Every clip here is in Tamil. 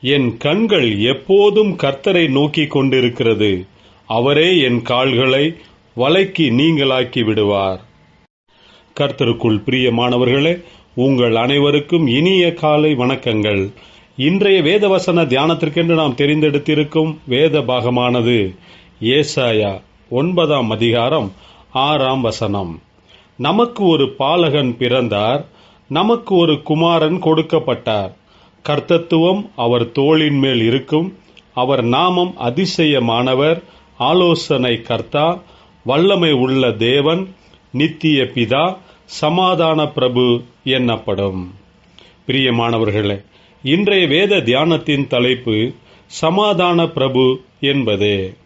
என் கண்கள் எப்போதும் கர்த்தரை நோக்கிக் கொண்டிருக்கிறது. அவரே என் கால்களை வலைக்கு நீங்களாக்கி விடுவார். கர்த்தருக்குள் பிரியமானவர்களே உங்கள் அனைவருக்கும் இனிய காலை வணக்கங்கள். இன்றைய வேதவசன தியானத்திற்கென்று நாம் தெரிந்தெடுத்திருக்கும் வேத பாகமானது ஏசாயா ஒன்பதாம் அதிகாரம் ஆறாம் வசனம். நமக்கு ஒரு பாலகன் பிறந்தார் நமக்கு ஒரு குமாரன் கொடுக்கப்பட்டார். கர்த்தத்துவம் அவர் தோளின் மேல் இருக்கும். அவர் நாமம் அதிசயமானவர். ஆலோசனை கர்த்தா வல்லமை உள்ள தேவன் நித்திய பிதா சமாதான பிரபு என்னப்படும். பிரியமானவர்களே இன்றைய வேத தியானத்தின் தலைப்பு சமாதான பிரபு என்பது.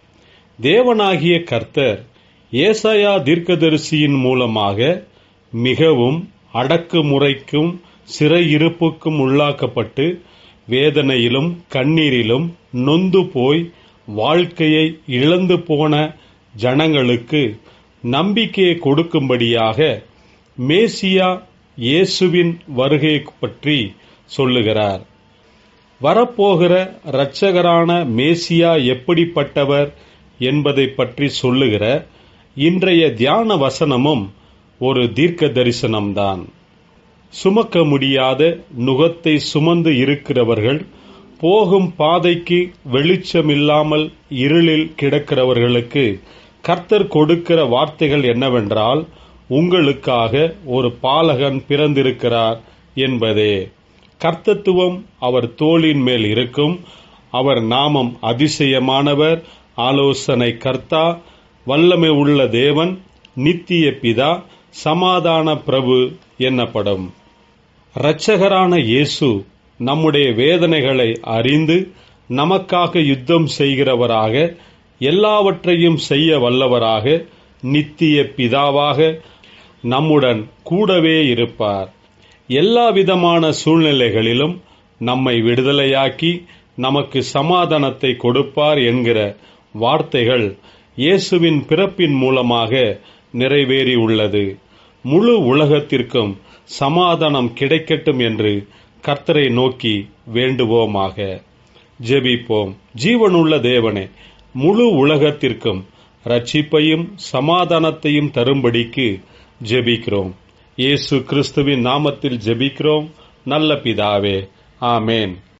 தேவனாகிய கர்த்தர் ஏசாயா தீர்க்கதரிசியின் மூலமாக மிகவும் அடக்குமுறைக்கும் சிறையிருப்புக்கும் உள்ளாக்கப்பட்டு வேதனையிலும் கண்ணீரிலும் நொந்து போய் வாழ்க்கையை இழந்து போன ஜனங்களுக்கு நம்பிக்கையை கொடுக்கும்படியாக மேசியா இயேசுவின் வருகை பற்றி சொல்லுகிறார். வரப்போகிற இரட்சகரான மேசியா எப்படிப்பட்டவர் என்பதை பற்றி சொல்லுகிற இன்றைய தியான வசனமும் ஒரு தீர்க்க தரிசனம்தான் சுமக்க முடியாத நுகத்தை சுமந்து இருக்கிறவர்கள் போகும் பாதைக்கு வெளிச்சமில்லாமல் இருளில் கிடக்கிறவர்களுக்கு கர்த்தர் கொடுக்கிற வார்த்தைகள் என்னவென்றால் உங்களுக்காக ஒரு பாலகன் பிறந்திருக்கிறார் என்பதே. கர்த்தத்துவம் அவர் தோளின் மேல் இருக்கும். அவர் நாமம் அதிசயமானவர். ஆலோசனை கர்த்தா வல்லமை உள்ள தேவன் நித்திய பிதா சமாதான பிரபு என்னப்படும். இரட்சகரான இயேசு நம்முடைய வேதனைகளை அறிந்து நமக்காக யுத்தம் செய்கிறவராக எல்லாவற்றையும் செய்ய வல்லவராக நித்திய பிதாவாக நம்முடன் கூடவே இருப்பார். எல்லா விதமான சூழ்நிலைகளிலும் நம்மை விடுதலையாக்கி நமக்கு சமாதானத்தை கொடுப்பார் என்கிற வார்த்தைகள் இயேசுவின் பிறப்பின் மூலமாக நிறைவேறியுள்ளது. முழு உலகத்திற்கும் சமாதானம் கிடைக்கட்டும் என்று கர்த்தரை நோக்கி வேண்டுவோமாக. ஜெபிப்போம். ஜீவனுள்ள தேவனே முழு உலகத்திற்கும் ரட்சிப்பையும் சமாதானத்தையும் தரும்படிக்கு ஜெபிக்கிறோம். இயேசு கிறிஸ்துவின் நாமத்தில் ஜெபிக்கிறோம். நல்ல பிதாவே ஆமேன்.